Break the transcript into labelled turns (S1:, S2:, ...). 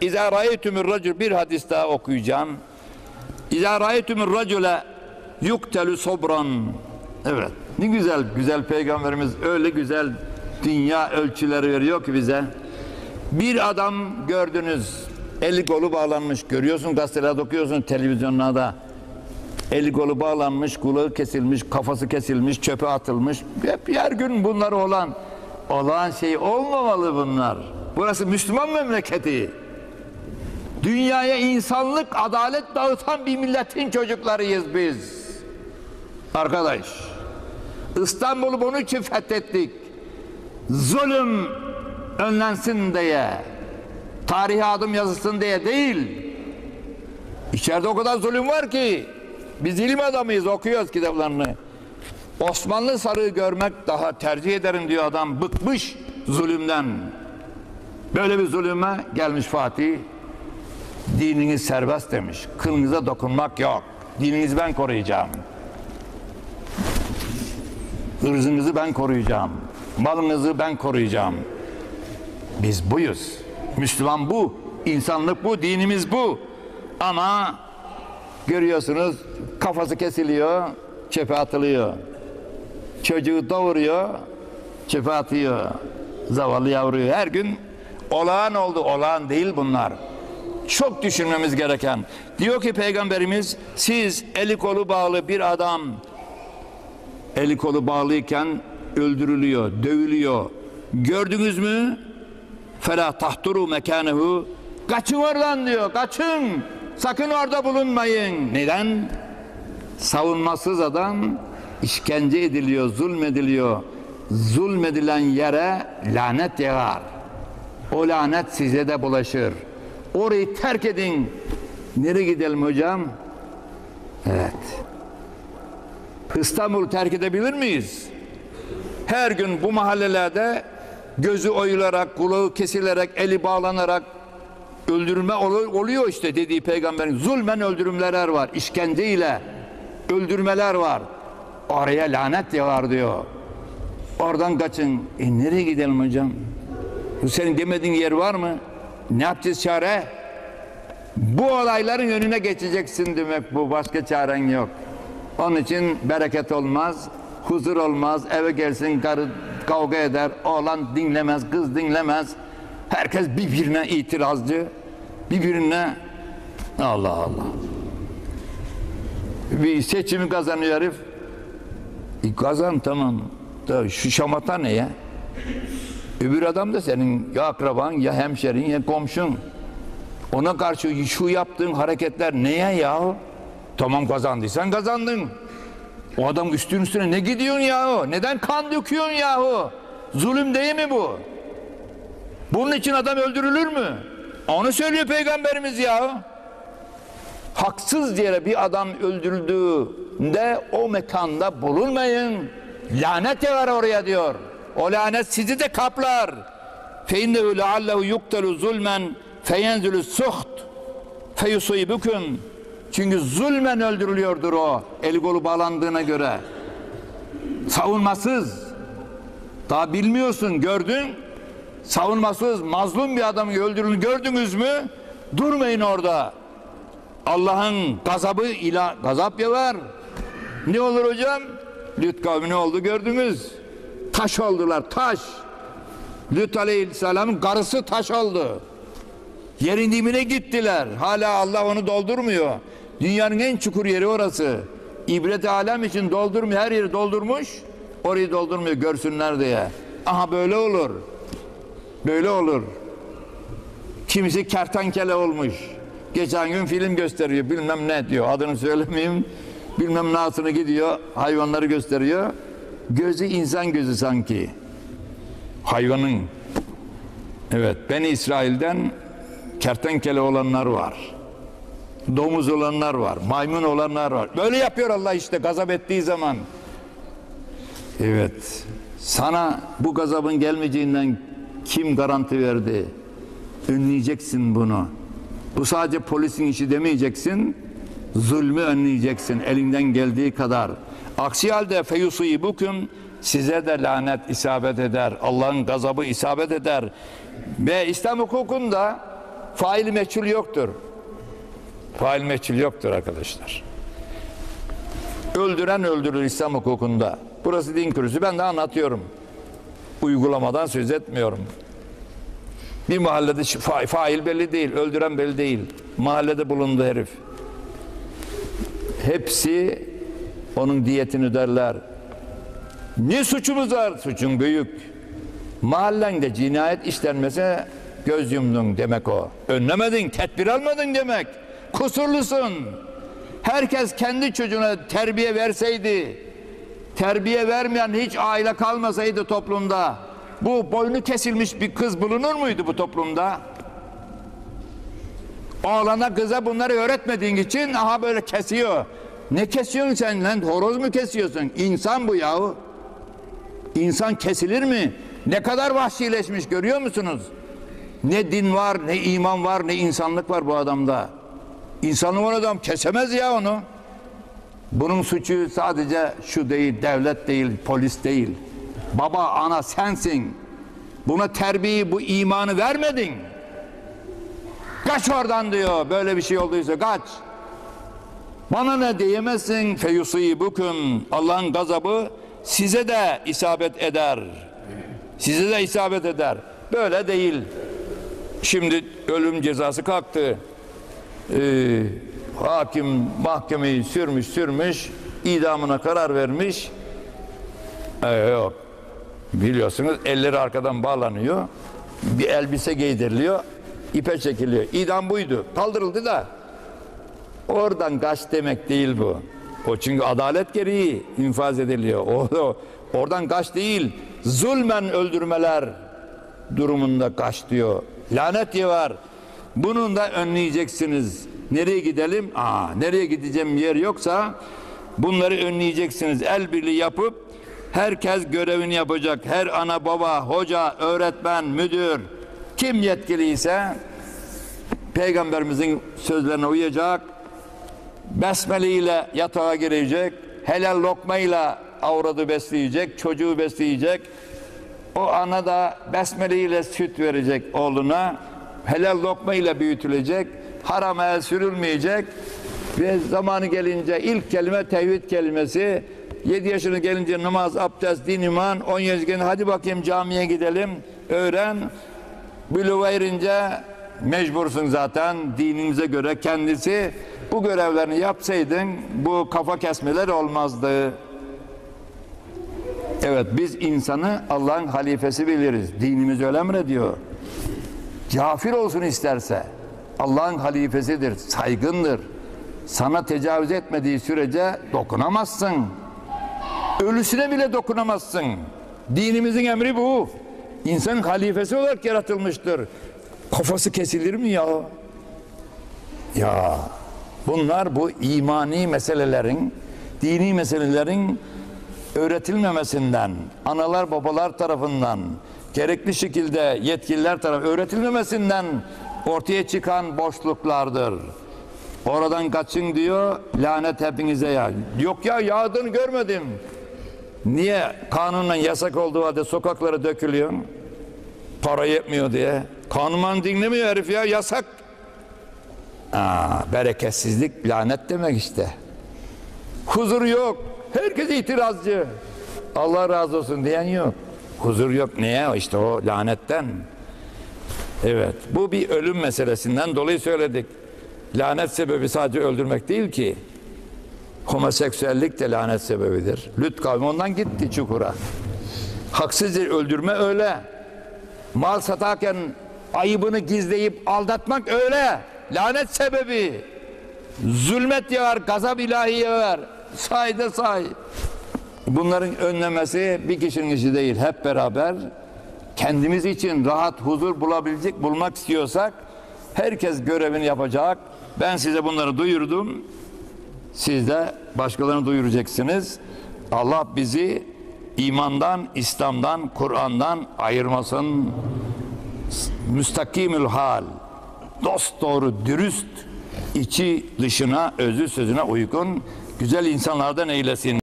S1: İzâ râyetümür racül bir hadis daha okuyacağım. İzâ râyetümür racüle yuktelü sobran. Evet. Ne güzel güzel peygamberimiz öyle güzel dünya ölçüleri veriyor ki bize. Bir adam gördünüz eli kolu bağlanmış görüyorsun gazetelerde okuyorsun televizyonlarda eli kolu bağlanmış kulağı kesilmiş kafası kesilmiş çöpe atılmış hep her gün bunlar olan olan şey olmamalı bunlar burası Müslüman memleketi dünyaya insanlık adalet dağıtan bir milletin çocuklarıyız biz. Arkadaş İstanbul'u bunun için fethettik. Zulüm önlensin diye tarihe adım yazılsın diye değil. İçeride o kadar zulüm var ki biz ilim adamıyız okuyoruz kitaplarını. Osmanlı sarığı görmek daha tercih ederim diyor adam bıkmış zulümden. Böyle bir zulüme gelmiş Fatih dininiz serbest demiş. Kılınıza dokunmak yok. Dininizi ben koruyacağım. Irzınızı ben koruyacağım. Malınızı ben koruyacağım. Biz buyuz. Müslüman bu. İnsanlık bu. Dinimiz bu. Ama görüyorsunuz kafası kesiliyor çöpe atılıyor. Çocuğu doğuruyor çöpe atıyor. Zavallı yavruyu. Her gün olağan oldu. Olağan değil bunlar çok düşünmemiz gereken. Diyor ki peygamberimiz siz eli kolu bağlı bir adam eli kolu bağlıyken öldürülüyor dövülüyor. Gördünüz mü? Fela tahturu mekanehu kaçın oradan diyor kaçın. Sakın orada bulunmayın. Neden? Savunmasız adam işkence ediliyor zulmediliyor. Zulmedilen yere lanet yağar. O lanet size de bulaşır orayı terk edin nereye gidelim hocam evet İstanbul'u terk edebilir miyiz her gün bu mahallelerde gözü oyularak, kulağı kesilerek, eli bağlanarak öldürme oluyor işte dediği peygamberin. Zulmen öldürümler var, işkenceyle öldürmeler var. Oraya lanet yağar diyor. Oradan kaçın. E nereye gidelim hocam? Senin demediğin yer var mı? Ne yapacağız çare? Bu olayların önüne geçeceksin demek bu. Başka çaren yok. Onun için bereket olmaz, huzur olmaz. Eve gelsin karı kavga eder, oğlan dinlemez, kız dinlemez. Herkes birbirine itirazcı, birbirine Allah Allah. Bir seçimi kazanıyor herif. E kazan tamam. Da şu şamata ne ya? Öbür adam da senin ya akraban ya hemşerin ya komşun. Ona karşı şu yaptığın hareketler neye ya? Tamam kazandıysan kazandın. O adam üstün üstüne ne gidiyorsun yahu? Neden kan döküyorsun yahu? Zulüm değil mi bu? Bunun için adam öldürülür mü? Onu söylüyor peygamberimiz yahu. Haksız yere bir adam öldürüldüğünde o mekanda bulunmayın. Lanet yağar oraya diyor. O lanet sizi de kaplar. فَاِنَّهُ لَعَلَّهُ يُقْتَلُ zulmen فَيَنْزُلُ suht فَيُصُيبُكُمْ çünkü zulmen öldürülüyordur o eli kolu bağlandığına göre. Savunmasız. Daha bilmiyorsun gördün. Savunmasız mazlum bir adamı öldürülür gördünüz mü? Durmayın orada. Allah'ın gazabı ila gazap var. Ne olur hocam? Lüt kavmi ne oldu gördünüz. Taş oldular taş. Lüt aleyhisselamın karısı taş oldu. Yerin dibine gittiler. Hala Allah onu doldurmuyor. Dünyanın en çukur yeri orası. İbret alem için doldurmuyor. Her yeri doldurmuş. Orayı doldurmuyor görsünler diye. Aha böyle olur. Böyle olur. Kimisi kertenkele olmuş. Geçen gün film gösteriyor. Bilmem ne diyor. Adını söylemeyeyim. Bilmem nasını gidiyor. Hayvanları gösteriyor. Gözü insan gözü sanki. Hayvanın. Evet. Ben İsrail'den kertenkele olanlar var. Domuz olanlar var. Maymun olanlar var. Böyle yapıyor Allah işte gazap ettiği zaman. Evet. Sana bu gazabın gelmeyeceğinden kim garanti verdi? Önleyeceksin bunu. Bu sadece polisin işi demeyeceksin. Zulmü önleyeceksin elinden geldiği kadar. Aksi halde feyusibukum size de lanet isabet eder. Allah'ın gazabı isabet eder. Ve İslam hukukunda fail meçhul yoktur. Fail meçhul yoktur arkadaşlar. Öldüren öldürür İslam hukukunda. Burası din kürsüsü. Ben de anlatıyorum. Uygulamadan söz etmiyorum. Bir mahallede fa fail belli değil, öldüren belli değil. Mahallede bulundu herif. Hepsi onun diyetini öderler. Ne suçumuz var? Suçun büyük. Mahallende cinayet işlenmese göz yumdun demek o. Önlemedin, tedbir almadın demek. Kusurlusun. Herkes kendi çocuğuna terbiye verseydi, terbiye vermeyen hiç aile kalmasaydı toplumda, bu boynu kesilmiş bir kız bulunur muydu bu toplumda? Oğlana kıza bunları öğretmediğin için aha böyle kesiyor. Ne kesiyorsun sen lan? Horoz mu kesiyorsun? İnsan bu yahu. İnsan kesilir mi? Ne kadar vahşileşmiş görüyor musunuz? Ne din var, ne iman var, ne insanlık var bu adamda. İnsanlık olan adam kesemez ya onu. Bunun suçu sadece şu değil, devlet değil, polis değil. Baba, ana sensin. Buna terbiyeyi, bu imanı vermedin. Kaç oradan diyor. Böyle bir şey olduysa kaç. Bana ne diyemezsin feyusibukun. Allah'ın gazabı size de isabet eder. Size de isabet eder. Böyle değil. Şimdi ölüm cezası kalktı. Ee, hakim mahkemeyi sürmüş sürmüş idamına karar vermiş. Ee, yok. Biliyorsunuz elleri arkadan bağlanıyor. Bir elbise giydiriliyor. ipe çekiliyor. İdam buydu. Kaldırıldı da oradan kaç demek değil bu. O çünkü adalet gereği infaz ediliyor. O, o oradan kaç değil. Zulmen öldürmeler durumunda kaç diyor. Lanet var. Bunun da önleyeceksiniz. Nereye gidelim? Aa, nereye gideceğim yer yoksa bunları önleyeceksiniz. El birliği yapıp herkes görevini yapacak. Her ana baba, hoca, öğretmen, müdür kim yetkiliyse peygamberimizin sözlerine uyacak. Besmele ile yatağa girecek. Helal lokmayla avradı besleyecek, çocuğu besleyecek. O ana da besmele ile süt verecek oğluna. Helal lokma ile büyütülecek. Haram el sürülmeyecek. Ve zamanı gelince ilk kelime tevhid kelimesi. 7 yaşına gelince namaz, abdest, din, iman. 10 yaş gelince hadi bakayım camiye gidelim. Öğren. Buluğa erince mecbursun zaten dininize göre kendisi bu görevlerini yapsaydın bu kafa kesmeler olmazdı. Evet biz insanı Allah'ın halifesi biliriz. Dinimiz öyle emrediyor. Kafir olsun isterse Allah'ın halifesidir, saygındır. Sana tecavüz etmediği sürece dokunamazsın. Ölüsüne bile dokunamazsın. Dinimizin emri bu. İnsan halifesi olarak yaratılmıştır. Kafası kesilir mi ya? Ya bunlar bu imani meselelerin, dini meselelerin öğretilmemesinden, analar babalar tarafından, gerekli şekilde yetkililer tarafı öğretilmemesinden ortaya çıkan boşluklardır. Oradan kaçın diyor, lanet hepinize ya. Yok ya yağdığını görmedim. Niye kanunla yasak olduğu halde sokaklara dökülüyor? Para yetmiyor diye. Kanunman dinlemiyor herif ya, yasak. Aa, bereketsizlik, lanet demek işte. Huzur yok. Herkes itirazcı. Allah razı olsun diyen yok. Huzur yok. Niye? İşte o lanetten. Evet. Bu bir ölüm meselesinden dolayı söyledik. Lanet sebebi sadece öldürmek değil ki. Homoseksüellik de lanet sebebidir. Lüt kavmi ondan gitti çukura. Haksızca öldürme öyle. Mal satarken ayıbını gizleyip aldatmak öyle. Lanet sebebi. Zulmet yağar, gazap ilahi yağar. Say da say. Bunların önlemesi bir kişinin işi değil. Hep beraber kendimiz için rahat huzur bulabilecek, bulmak istiyorsak herkes görevini yapacak. Ben size bunları duyurdum. Siz de başkalarını duyuracaksınız. Allah bizi imandan, İslam'dan, Kur'an'dan ayırmasın. Müstakimül hal. Dost doğru, dürüst, içi dışına, özü sözüne uygun güzel insanlardan eylesin.